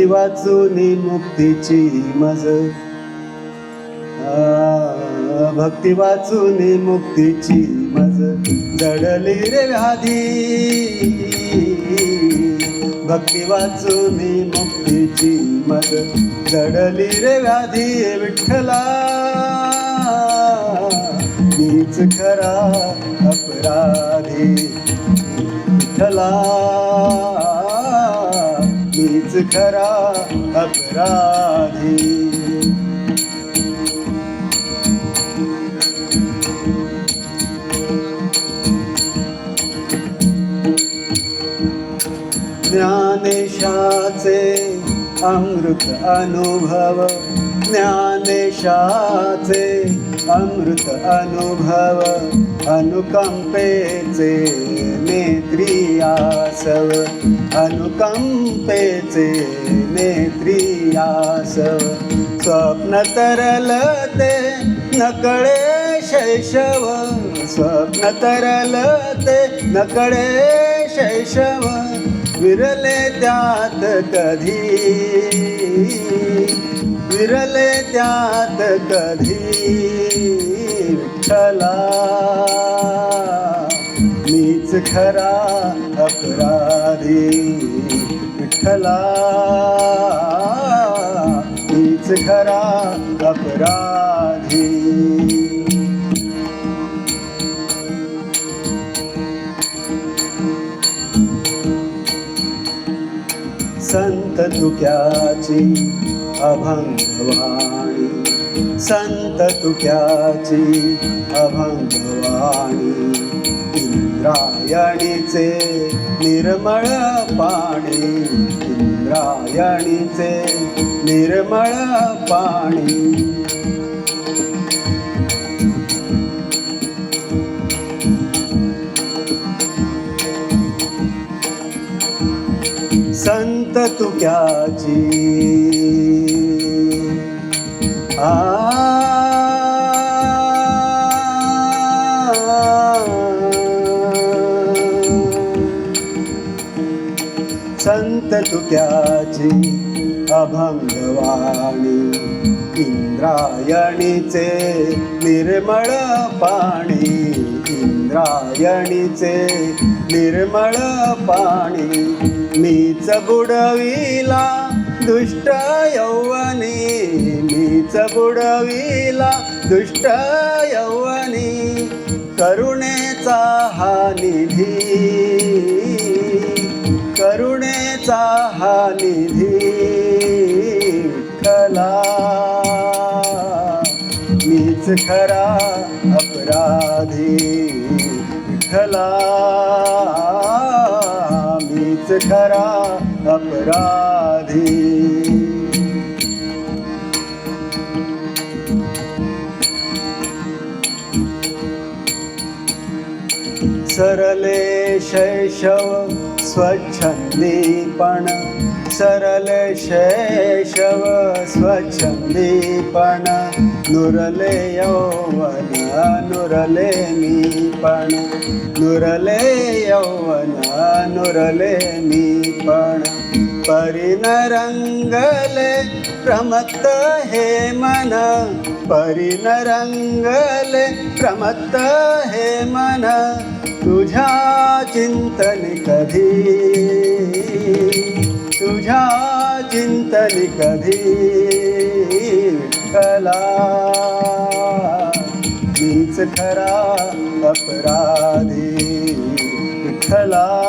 भक्ती वाचून मुक्तीची मज. भक्ती वाचून मुक्तीची मज. जडली रे व्याधी. भक्ती वाचून मुक्तीची मज. जडली रे व्याधी विठ्ठला. मीच खरा अपराधी. विठ्ठला. मीच खरा अपराधी. ज्ञानेशाचे अमृत अनुभव ज्ञानेशाचे अमृत अनुभव अनुकंपेचे नेत्रियासव अनुकंपेचे नेत्रियासव. स्वप्न तरलते नकळे शैशव. स्वप्न तरलते नकळे शैशव. विरले त्यात कधी विरले त्यात कधी विठ्ठला. खरा अपराधी विठ्ठला. मीच खरा अपराधी. संत तुक्याची अभंगवाणी संत तुक्याची अभंगवाणी. इंद्रायणीचे निर्मळ पाणी इंद्रायणीचे निर्मळ पाणी. संत तुक्याची. आ संत तुक्याची अभंगवाणी इंद्रायणीचे निर्मळ पाणी इंद्रायणीचे निर्मळ पाणी मीच बुडविला दुष्ट यौवनी मीच बुडविला दुष्ट यौवनी करुणेचा हा निधी. निधी कला। मीच खरा अपराधी कला। मीच खरा अपराधी। सरले शैशव स्वच्छंदीपण सरले शैशव स्वच्छंदीपण नुरले यौवन नुरले मीपण नुरले यौवन नुरले मीपण परिन रंगले प्रमत्त हे मन। परिन रंगले प्रमत्त हे मन। तुझ्या चिंतन कधी। तुझ्या चिंतन कधी। कला। मीच खरा अपराधी। खला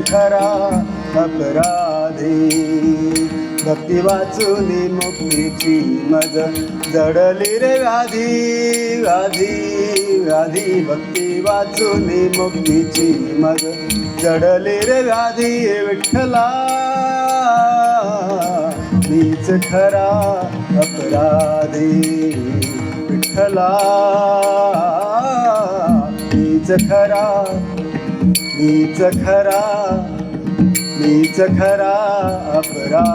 खरा अपराधी. भक्ती वाचून मुक्तीची मज जडली रे व्याधी व्याधी व्याधी. भक्ती वाचून मुक्तीची मज जडली रे व्याधी विठ्ठला. मीच खरा अपराधी विठ्ठला. मीच खरा मीच खरा मीच खरा अपराधी.